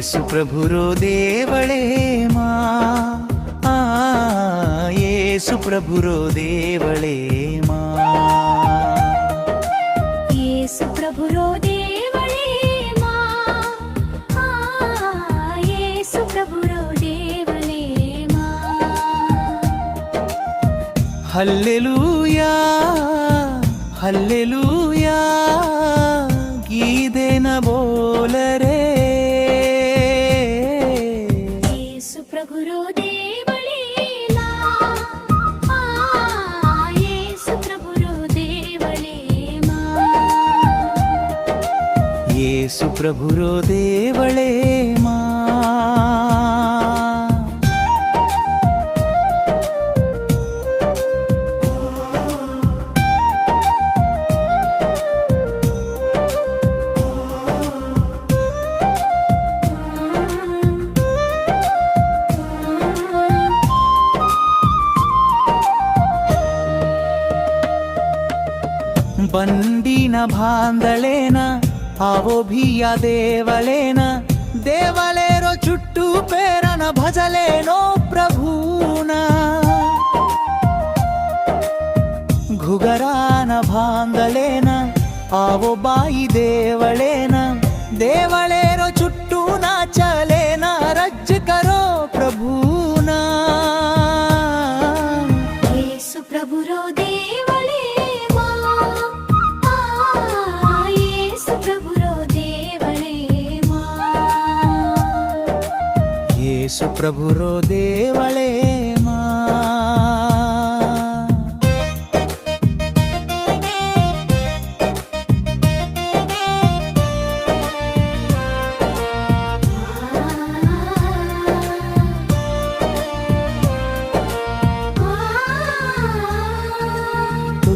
యేసు ప్రభురో దేవళే మా. యేసు ప్రభురో దేవళే మా. యేసు ప్రభురో దేవళే మా. ఆ యేసు ప్రభురో దేవళే మా. హల్లెలూయా హల్లెలూయా గీదెన బోలరే ಯೇಸು ಪ್ರಭುರೋ ದೇವಳೇ ಮಾ ಬಂದಿನ ಬಾಂಧಳೇನ ఆవో భియ దేవలేనా? దేవలేరో చుట్టూ పేరన భజలేనో ప్రభునా ఘుగరాన భాంగలేన ఆవో బాయి దేవలేనా? దేవలేరో చుట్టూ నా చలేన రజ్జు కరో ప్రభునా ప్రభు ಯೇಸು ಪ್ರಭುರೋ ದೇವಳೇ ಮಾ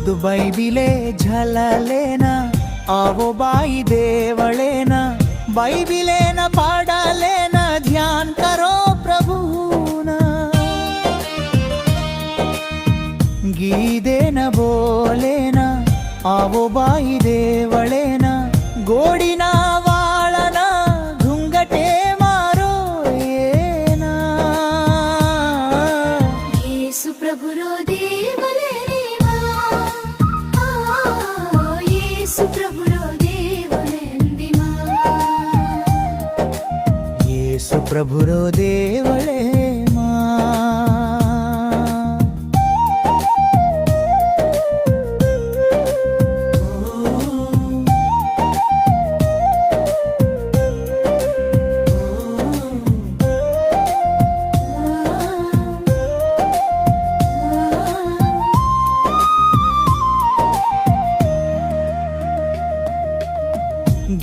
ದು ಬೈಬಿಲೆ ಝಲಲೇನ ಆವೋ ಬಾಯಿ ದೇವಳೇನ ಬೈಬಿಲೇನ ಪಾಡಲೇನ ಧ್ಯಾನ್ ಕರೋ ಗೀದೇನ ಬೋಲೇನ ಆವೋ ಬಾಯಿ ದೇವಳೇನ ಗೋಡಿನ ವಾಳನ ದುಂಗಟೆ ಮಾರೋ ಏನ ಯೇಸು ಪ್ರಭುರೋ ದೇವಲೇವಾ ಯೇಸು ಪ್ರಭುರೋ ದೇವಲೆಂದಿಮಾ ಯೇಸು ಪ್ರಭುರೋ ದೇವಳ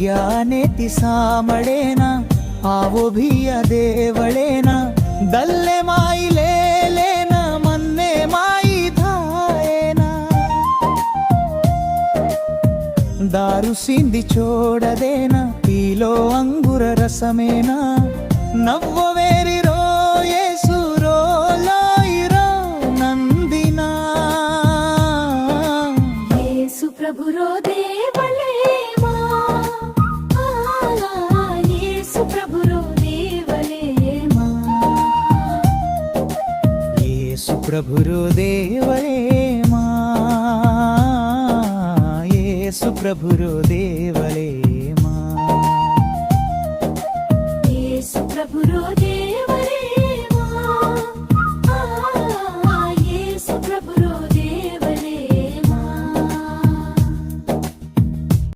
ಭಾಗ್ಯನೇತಿ ಸಾಮಳೇನ ಆವೋಭಿಯ ದೇವಳೇನ ದಲ್ಲೆ ಮಾಯಿ ಲೇಲೇನ ಮನ್ನೆ ಮಾಯಿ ಧಾಯೇನ ದಾರು ಸಿಂದಿ ಚೋಡದೇನ ಪೀಲೋ ಅಂಗುರ ರಸಮೇನ ನವ್ವವೇರಿ ప్రభురో దేవలే యేసు ప్రభురు దేవరే మా. యేసు ప్రభురు దేవలే మా. యేసు ప్రభురో